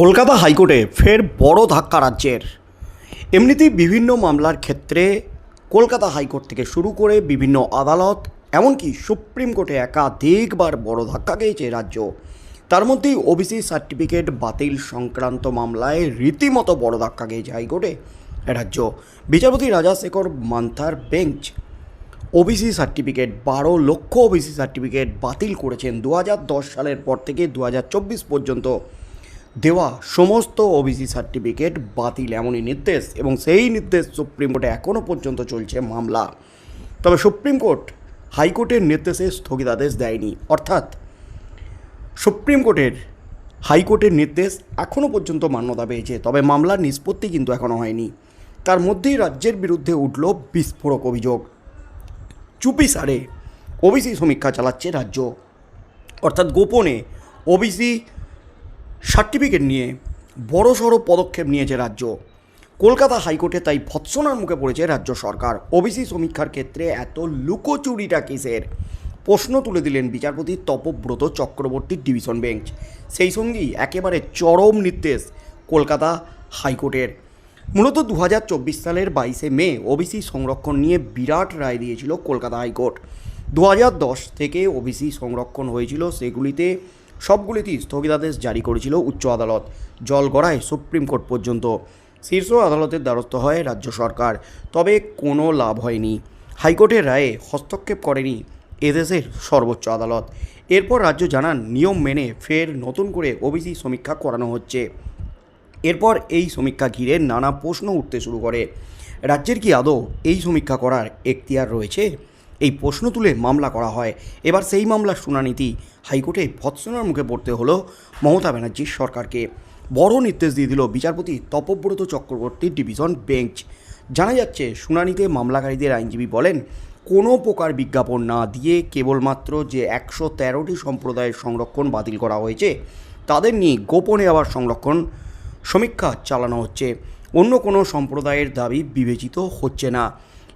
কলকাতা হাইকোর্টে ফের বড় ধাক্কা রাজ্যের। এমনিতেই বিভিন্ন মামলার ক্ষেত্রে কলকাতা হাইকোর্ট থেকে শুরু করে বিভিন্ন আদালত, এমনকি সুপ্রিম কোর্টে একাধিকবার বড় ধাক্কা খেয়েছে রাজ্য। তার মধ্যেই ওবিসি সার্টিফিকেট বাতিল সংক্রান্ত মামলায় রীতিমতো বড় ধাক্কা খেয়েছে হাইকোর্টে রাজ্য। বিচারপতি রাজা শেখর মান্থার বেঞ্চ ওবিসি সার্টিফিকেট, বারো লক্ষ ওবিসি সার্টিফিকেট বাতিল করেছেন দু হাজার দশ সালের পর থেকে দু হাজার চব্বিশ পর্যন্ত। দেওয়া সমস্ত ওবিসি সার্টিফিকেট বাতিল এমনই নির্দেশ এবং সেই নির্দেশ সুপ্রিম কোর্টে এখনও পর্যন্ত চলছে মামলা। তবে সুপ্রিম কোর্ট হাইকোর্টের নির্দেশে স্থগিতাদেশ দেয়নি। অর্থাৎ সুপ্রিম কোর্টের হাইকোর্টের নির্দেশ এখনও পর্যন্ত মান্যতা পেয়েছে, তবে মামলার নিষ্পত্তি কিন্তু এখনও হয়নি। তার মধ্যেই রাজ্যের বিরুদ্ধে উঠল বিস্ফোরক অভিযোগ। চুপি সারে ওবিসি সমীক্ষা চালাচ্ছে রাজ্য। অর্থাৎ গোপনে ওবিসি সার্টিফিকেট নিয়ে বড়সড় পদক্ষেপ নিয়েছে রাজ্য। কলকাতা হাইকোর্টে তাই ভৎসনার মুখে পড়েছে রাজ্য সরকার। ওবিসি সমীক্ষার ক্ষেত্রে এত লুকোচুরিটা কিসের? প্রশ্ন তুলে দিলেন বিচারপতি তপব্রত চক্রবর্তীর ডিভিশন বেঞ্চ। সেই সঙ্গেই একেবারে চরম নির্দেশ কলকাতা হাইকোর্টের। মূলত দু হাজার চব্বিশ সালের বাইশে মে ওবিসি সংরক্ষণ নিয়ে বিরাট রায় দিয়েছিল কলকাতা হাইকোর্ট। দু হাজার দশ থেকে ওবিসি সংরক্ষণ হয়েছিল সেগুলিতে সবগুলিতেই স্থগিতাদেশ জারি করেছিল উচ্চ আদালত। জল গড়ায় সুপ্রিম কোর্ট পর্যন্ত শীর্ষ আদালতের দ্বারস্থ হয় রাজ্য সরকার। তবে কোনো লাভ হয়নি। হাইকোর্টের রায়ে হস্তক্ষেপ করেনি এদেশের সর্বোচ্চ আদালত। এরপর রাজ্য জানান, নিয়ম মেনে ফের নতুন করে ওবিসি সমীক্ষা করানো হচ্ছে। এরপর এই সমীক্ষা ঘিরে নানা প্রশ্ন উঠতে শুরু করে। রাজ্যের কি আদৌ এই সমীক্ষা করার এখতিয়ার রয়েছে? এই প্রশ্ন তুলে মামলা করা হয়। এবার সেই মামলার শুনানিতেই হাইকোর্টে ভৎসনার মুখে পড়তে হলো মমতা ব্যানার্জির সরকারকে। বড় নির্দেশ দিয়ে দিল বিচারপতি তপব্রত চক্রবর্তীর ডিভিশন বেঞ্চ। জানা যাচ্ছে, শুনানিতে মামলাকারীদের আইনজীবী বলেন, কোনো প্রকার বিজ্ঞাপন না দিয়ে কেবলমাত্র যে একশো তেরোটি সম্প্রদায়ের সংরক্ষণ বাতিল করা হয়েছে, তাদের নিয়ে গোপনে আবার সংরক্ষণ সমীক্ষা চালানো হচ্ছে। অন্য কোনো সম্প্রদায়ের দাবি বিবেচিত হচ্ছে না।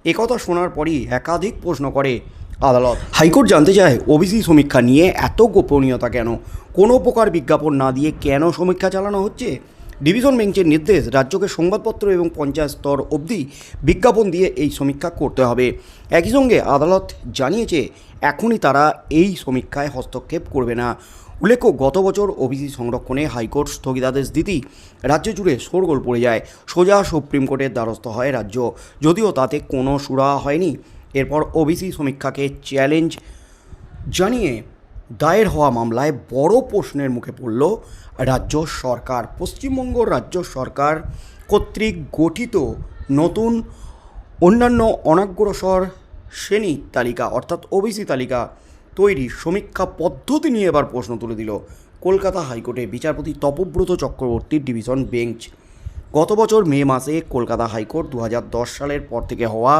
একথা শোনার পরই একাধিক প্রশ্ন করে আদালত। হাইকোর্ট জানতে চায়, ওবিসি সমীক্ষা নিয়ে এত গোপনীয়তা কেন? কোনো প্রকার বিজ্ঞাপন না দিয়ে কেন সমীক্ষা চালানো হচ্ছে? ডিভিশন বেঞ্চের নির্দেশ, রাজ্যকে সংবাদপত্র এবং পঞ্চায়েত স্তর অবধি বিজ্ঞাপন দিয়ে এই সমীক্ষা করতে হবে। একই সঙ্গে আদালত জানিয়েছে, এখনই তারা এই সমীক্ষায় হস্তক্ষেপ করবে না। উল্লেখ্য, গত বছর ওবিসি সংরক্ষণে হাইকোর্ট স্থগিতাদেশ দিতেই রাজ্য জুড়ে শোরগোল পড়ে যায়। সোজা সুপ্রিম কোর্টের দ্বারস্থ হয় রাজ্য। যদিও তাতে কোনো সুরা হয়নি, এরপর ওবিসি সমীক্ষাকে চ্যালেঞ্জ জানিয়ে দায়ের হওয়া মামলায় বড় প্রশ্নের মুখে পড়ল রাজ্য সরকার। পশ্চিমবঙ্গ রাজ্য সরকার কর্তৃক গঠিত নতুন অন্যান্য অনাগ্রসর শ্রেণি তালিকা, অর্থাৎ ওবিসি তালিকা তৈরি সমীক্ষা পদ্ধতি নিয়ে এবার প্রশ্ন তুলে দিল কলকাতা হাইকোর্টে বিচারপতি তপব্রত চক্রবর্তীর ডিভিশন বেঞ্চ। গত বছর মে মাসে কলকাতা হাইকোর্ট দু হাজার দশ সালের পর থেকে হওয়া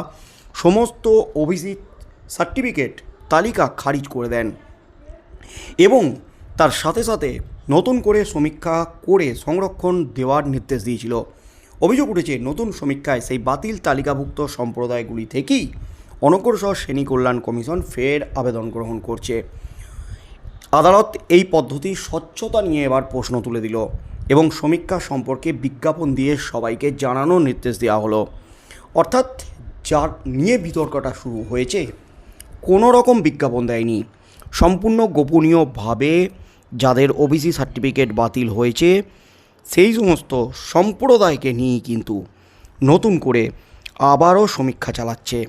সমস্ত ওবিসি সার্টিফিকেট তালিকা খারিজ করে দেন এবং তার সাথে সাথে নতুন করে সমীক্ষা করে সংরক্ষণ দেওয়ার নির্দেশ দিয়েছিল। অভিযোগ উঠেছে, নতুন সমীক্ষায় সেই বাতিল তালিকাভুক্ত সম্প্রদায়গুলি থেকেই অনগ্রসর শ্রেণি কল্যাণ কমিশন ফের আবেদন গ্রহণ করছে। আদালত এই পদ্ধতির স্বচ্ছতা নিয়ে এবার প্রশ্ন তুলে দিল এবং সমীক্ষা সম্পর্কে বিজ্ঞাপন দিয়ে সবাইকে জানানোর নির্দেশ দেওয়া হলো। অর্থাৎ যার নিয়ে বিতর্কটা শুরু হয়েছে, কোনো রকম বিজ্ঞাপন দেয়নি। সম্পূর্ণ গোপনীয়ভাবে যাদের ওবিসি সার্টিফিকেট বাতিল হয়েছে, সেই সমস্ত সম্প্রদায়কে নিয়েই কিন্তু নতুন করে আবারও সমীক্ষা চালাচ্ছে।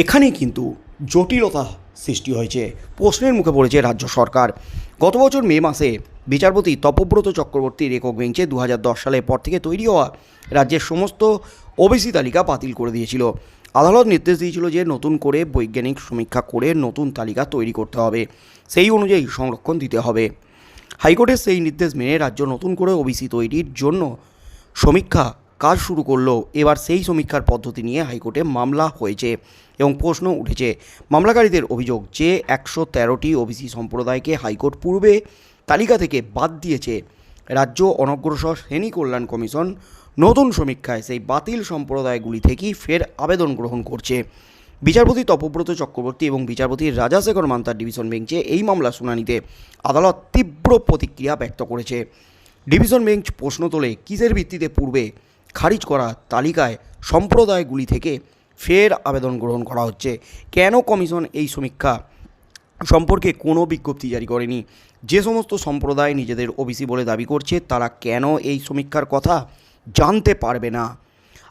এখানেই কিন্তু জটিলতা সৃষ্টি হয়েছে। প্রশ্নের মুখে পড়েছে রাজ্য সরকার। গত বছর মে মাসে বিচারপতি তপব্রত চক্রবর্তীর একক বেঞ্চে দু হাজার দশ সালের পর থেকে তৈরি হওয়া রাজ্যের সমস্ত ওবিসি তালিকা বাতিল করে দিয়েছিল। আদালত নির্দেশ দিয়েছিল যে নতুন করে বৈজ্ঞানিক সমীক্ষা করে নতুন তালিকা তৈরি করতে হবে। সেই অনুযায়ী সংরক্ষণ দিতে হবে। হাইকোর্টের সেই নির্দেশ মেনে রাজ্য নতুন করে ওবিসি তৈরির জন্য সমীক্ষা কাজ শুরু করল এবার সেই সমীক্ষার পদ্ধতি নিয়ে হাইকোর্টে মামলা হয়েছে এবং প্রশ্ন উঠেছে। মামলাকারীদের অভিযোগ যে একশো তেরোটি ওবিসি সম্প্রদায়কে হাইকোর্ট পূর্বে তালিকা থেকে বাদ দিয়েছে। রাজ্য অনগ্রসর শ্রেণি কল্যাণ কমিশন নতুন সমীক্ষায় সেই বাতিল সম্প্রদায়গুলি থেকেই ফের আবেদন গ্রহণ করছে। বিচারপতি তপব্রত চক্রবর্তী এবং বিচারপতি রাজাশেখর মান্তার ডিভিশন বেঞ্চে এই মামলা শুনানিতে আদালত তীব্র প্রতিক্রিয়া ব্যক্ত করেছে। ডিভিশন বেঞ্চ প্রশ্ন তোলে, কিসের ভিত্তিতে পূর্বে খারিজ করা তালিকায় সম্প্রদায়গুলি থেকে ফের আবেদন গ্রহণ করা হচ্ছে। কেন কমিশন এই সমীক্ষা সম্পর্কে কোনো বিজ্ঞপ্তি জারি করেনি? যে সমস্ত সম্প্রদায় নিজেদের ওবিসি বলে দাবি করছে, তারা কেন এই সমীক্ষার কথা জানতে পারবে না?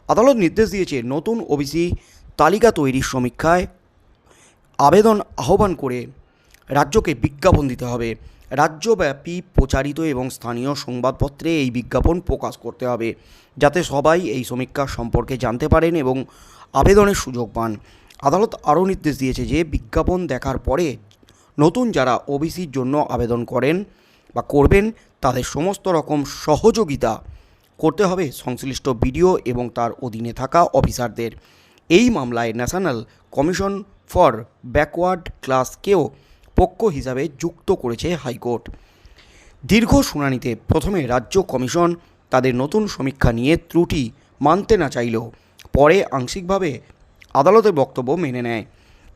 আদালত নির্দেশ দিয়েছে, নতুন ওবিসি তালিকা তৈরির সমীক্ষায় আবেদন আহ্বান করে রাজ্যকে বিজ্ঞাপন দিতে হবে। রাজ্যব্যাপী প্রচারিত এবং স্থানীয় সংবাদপত্রে এই বিজ্ঞাপন প্রকাশ করতে হবে, যাতে সবাই এই সমীক্ষা সম্পর্কে জানতে পারেন এবং আবেদনের সুযোগ পান। আদালত আরও নির্দেশ দিয়েছে যে, বিজ্ঞাপন দেখার পরে নতুন যারা ওবিসির জন্য আবেদন করেন বা করবেন, তাদের সমস্ত রকম সহযোগিতা করতে হবে সংশ্লিষ্ট বিডিও এবং তার অধীনে থাকা অফিসারদের। এই মামলায় ন্যাশনাল কমিশন ফর ব্যাকওয়ার্ড ক্লাসকেও পক্ষ হিসাবে যুক্ত করেছে হাইকোর্ট। দীর্ঘ শুনানিতে প্রথমে রাজ্য কমিশন তাদের নতুন সমীক্ষা নিয়ে ত্রুটি মানতে না চাইলেও পরে আংশিকভাবে আদালতের বক্তব্য মেনে নেয়।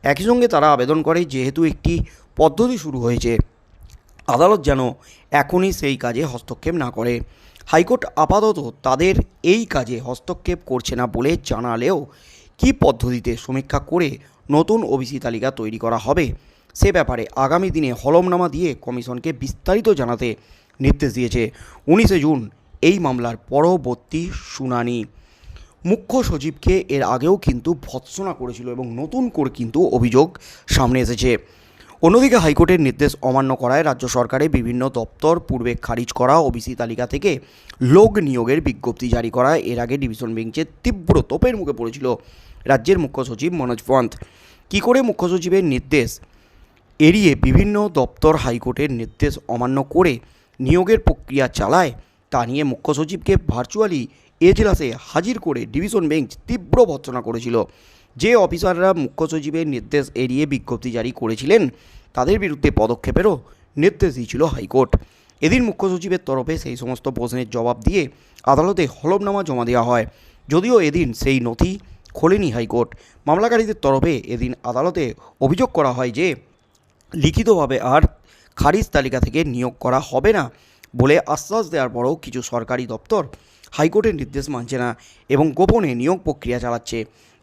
একই সঙ্গে তারা আবেদন করে যেহেতু একটি পদ্ধতি শুরু হয়েছে, আদালত যেন এখনই সেই কাজে হস্তক্ষেপ না করে। হাইকোর্ট আপাতত তাদের এই কাজে হস্তক্ষেপ করছে না বলে জানালেও কী পদ্ধতিতে সমীক্ষা করে নতুন ওবিসি তালিকা তৈরি করা হবে সে ব্যাপারে আগামী দিনে হলমনামা দিয়ে কমিশনকে বিস্তারিত জানাতে নির্দেশ দিয়েছে। উনিশে জুন এই মামলার পরবর্তী শুনানি। মুখ্য সচিবকে এর আগেও কিন্তু ভৎসনা করেছিল এবং নতুন করে কিন্তু অভিযোগ সামনে এসেছে। অন্যদিকে হাইকোর্টের নির্দেশ অমান্য করায় রাজ্য সরকারের বিভিন্ন দপ্তর পূর্বে খারিজ করা ওবিসি তালিকা থেকে লোক নিয়োগের বিজ্ঞপ্তি জারি করা এর আগে ডিভিশন বেঞ্চে তীব্র তোপের মুখে পড়েছিল রাজ্যের মুখ্য সচিব মনোজ পন্থ। কী করে মুখ্য সচিবের নির্দেশ এড়িয়ে বিভিন্ন দপ্তর হাইকোর্টের নির্দেশ অমান্য করে নিয়োগের প্রক্রিয়া চালায়, তা নিয়ে মুখ্য সচিবকে ভার্চুয়ালি এজলাসে হাজির করে ডিভিশন বেঞ্চ তীব্র ভর্ৎসনা করেছিল। যে অফিসাররা মুখ্য সচিবের নির্দেশ এড়িয়ে বিজ্ঞপ্তি জারি করেছিলেন, তাদের বিরুদ্ধে পদক্ষেপেরও নির্দেশ দিয়েছিল হাইকোর্ট। এদিন মুখ্য সচিবের তরফে সেই সমস্ত প্রশ্নের জবাব দিয়ে আদালতে হলফনামা জমা দেওয়া হয়। যদিও এদিন সেই নথি খোলেনি হাইকোর্ট। মামলাকারীদের তরফে এদিন আদালতে অভিযোগ করা হয় যে লিখিতভাবে আর খারিজ তালিকা থেকে নিয়োগ করা হবে না বলে আশ্বাস দেওয়ার পরও কিছু সরকারি দপ্তর হাইকোর্টের নির্দেশ মানছে না এবং গোপনে নিয়োগ প্রক্রিয়া চালাচ্ছে।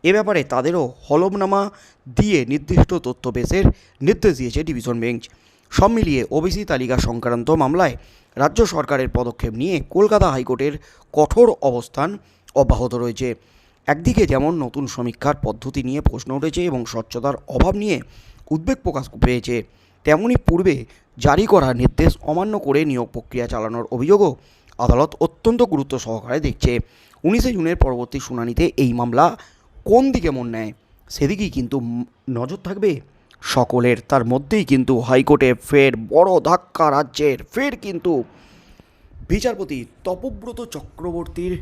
এ ব্যাপারে তাদেরও হলফনামা দিয়ে নির্দিষ্ট তথ্য পেশের নির্দেশ দিয়েছে ডিভিশন বেঞ্চ। সব মিলিয়ে ওবিসি তালিকা সংক্রান্ত মামলায় রাজ্য সরকারের পদক্ষেপ নিয়ে কলকাতা হাইকোর্টের কঠোর অবস্থান অব্যাহত রয়েছে। একদিকে যেমন নতুন সমীক্ষার পদ্ধতি নিয়ে প্রশ্ন উঠেছে এবং স্বচ্ছতার অভাব নিয়ে উদ্বেগ প্রকাশ পেয়েছে। তেমনি পূর্বে জারি করা নির্দেশ অমান্য করে নিয়োগ প্রক্রিয়া চালানোর অভিযোগও আদালত অত্যন্ত গুরুত্ব সহকারে দেখছে। উনিশে জুনের পরবর্তী শুনানিতে এই মামলা কোন দিকে মন নেয়, সেদিকেই কিন্তু নজর থাকবে। সকলের তার মধ্যেই কিন্তু হাইকোর্টে ফের বড় ধাক্কা রাজ্যের, ফের কিন্তু বিচারপতি তপব্রত চক্রবর্তীর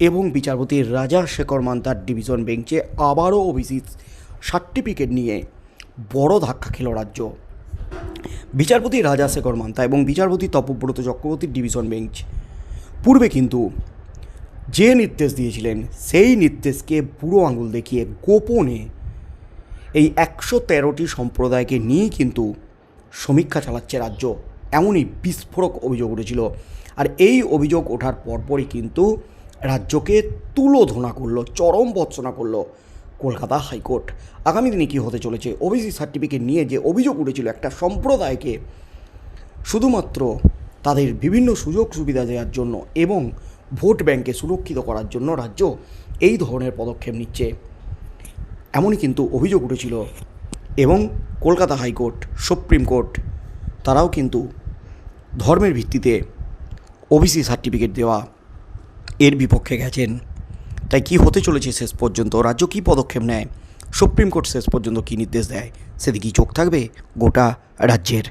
এবং বিচারপতি রাজা শেখর মান্তার ডিভিশন বেঞ্চে আবারও ওবিসি সার্টিফিকেট নিয়ে বড় ধাক্কা খেল রাজ্য। বিচারপতি রাজা শেখর মান্তা এবং বিচারপতি তপব্রত চক্রবর্তীর ডিভিশন বেঞ্চ। পূর্বে কিন্তু যে নির্দেশ দিয়েছিলেন, সেই নির্দেশকে বুড়ো আঙুল দেখিয়ে গোপনে এই একশো তেরোটি সম্প্রদায়কে নিয়েই কিন্তু সমীক্ষা চালাচ্ছে রাজ্য। এমনই বিস্ফোরক অভিযোগ উঠেছিল। আর এই অভিযোগ ওঠার পরপরই কিন্তু রাজ্যকে তুলোধনা করল, চরম বর্ষনা করল। Kolkata high court. আগামী দিনে কী হতে চলেছে? ওবিসি সার্টিফিকেট নিয়ে যে অভিযোগ উঠেছিল একটা সম্প্রদায়কে শুধুমাত্র তাদের বিভিন্ন সুযোগ সুবিধা দেওয়ার জন্য এবং ভোট ব্যাংকে সুরক্ষিত করার জন্য রাজ্য এই ধরনের পদক্ষেপ নিচ্ছে। এমনই কিন্তু অভিযোগ উঠেছিল এবং কলকাতা হাইকোর্ট, সুপ্রিম কোর্ট, তারাও কিন্তু ধর্মের ভিত্তিতে ওবিসি সার্টিফিকেট দেওয়া এর বিপক্ষে গেছেন। তাই কি হতে চলেছে শেষ পর্যন্ত? রাজ্য কী পদক্ষেপ নেয়? সুপ্রিম কোর্ট শেষ পর্যন্ত কী নির্দেশ দেয়? সেদিকেই চোখ থাকবে গোটা রাজ্যের।